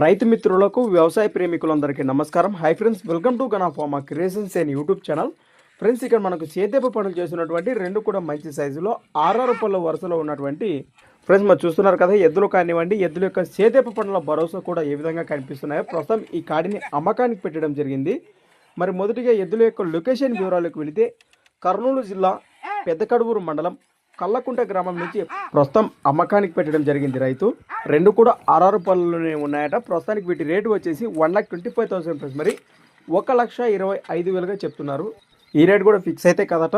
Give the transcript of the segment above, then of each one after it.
రైతు మిత్రులకు వ్యవసాయ ప్రేమికులందరికీ నమస్కారం. Hi friends welcome to Gana farma creations and YouTube channel friends ఇక్కడ మనకు సేద్యపు పనులు చేసినటువంటి రెండు కూడా మంచి సైజులో ఆర్ఆర్ పళ్ళ వరుసలో ఉన్నటువంటి ఫ్రెండ్స్ మరి చూస్తున్నారు కదా ఎద్దులు కానివ్వండి ఎద్దుల యొక్క సేద్యపు పనుల భరోసా కూడా ఏ విధంగా కనిపిస్తున్నాయో ప్రస్తుతం ఈ కాడిని అమ్మకానికి పెట్టడం జరిగింది. మరి మొదటిగా ఎద్దుల యొక్క లొకేషన్ వివరాలకు వెళితే కర్నూలు జిల్లా పెద్దకడువూరు మండలం కల్లకుంట గ్రామం నుంచి ప్రస్తుతం అమ్మకానికి పెట్టడం జరిగింది రైతు. రెండు కూడా ఆరారు పళ్ళలోనే ఉన్నాయట. ప్రస్తుతానికి వీటి రేటు వచ్చేసి one lakh twenty five thousand rupees మరి ఒక లక్ష ఇరవై ఐదు వేలుగా చెప్తున్నారు. ఈ రేటు కూడా ఫిక్స్ అయితే కదట.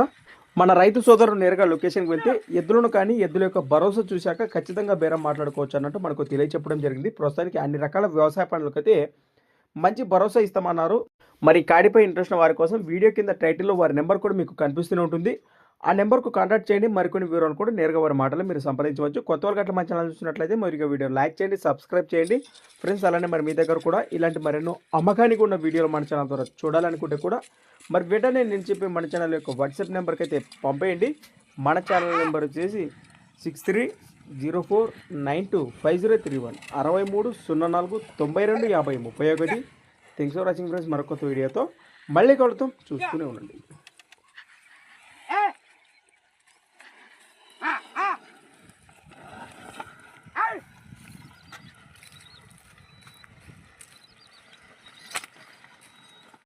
మన రైతు సోదరుడు నేరుగా లొకేషన్కి వెళ్తే ఎద్దులను కానీ ఎద్దుల యొక్క భరోసా చూశాక ఖచ్చితంగా బేరం మాట్లాడుకోవచ్చు అన్నట్టు మనకు తెలియచెప్పడం జరిగింది. ప్రస్తుతానికి అన్ని రకాల వ్యవసాయ పనులకైతే మంచి భరోసా ఇస్తామన్నారు. మరి కాడిపై ఇంట్రెస్ట్ వారి కోసం వీడియో కింద టైటిల్లో వారి నెంబర్ కూడా మీకు కనిపిస్తూనే ఉంటుంది. ఆ నెంబర్కు కాంటాక్ట్ చేయండి. మరికొన్ని వివరాలు కూడా నేరుగా వారి మాటలు మీరు సంప్రదించవచ్చు. కొత్త వాళ్ళు అట్లా మన ఛానల్ చూసినట్లయితే మరి వీడియో లైక్ చేయండి సబ్స్క్రైబ్ చేయండి. ఫ్రెండ్స్ అలానే మరి మీ దగ్గర కూడా ఇలాంటి మరెన్నో అమ్మకానికి ఉన్న వీడియోలు మన ఛానల్ ద్వారా చూడాలనుకుంటే కూడా మరి వెంటనే నేను చెప్పి మన ఛానల్ యొక్క వాట్సాప్ నెంబర్కి అయితే పంపేయండి. మన ఛానల్ నెంబర్ వచ్చేసి six three zero four nine two five zero three one అరవై మూడు సున్నా నాలుగు తొంభై రెండు యాభై ముప్పై ఒకటి. Thanks for watching friends. మరొక వీడియోతో మళ్ళీ కలుగుతాం చూస్తూనే ఉండండి.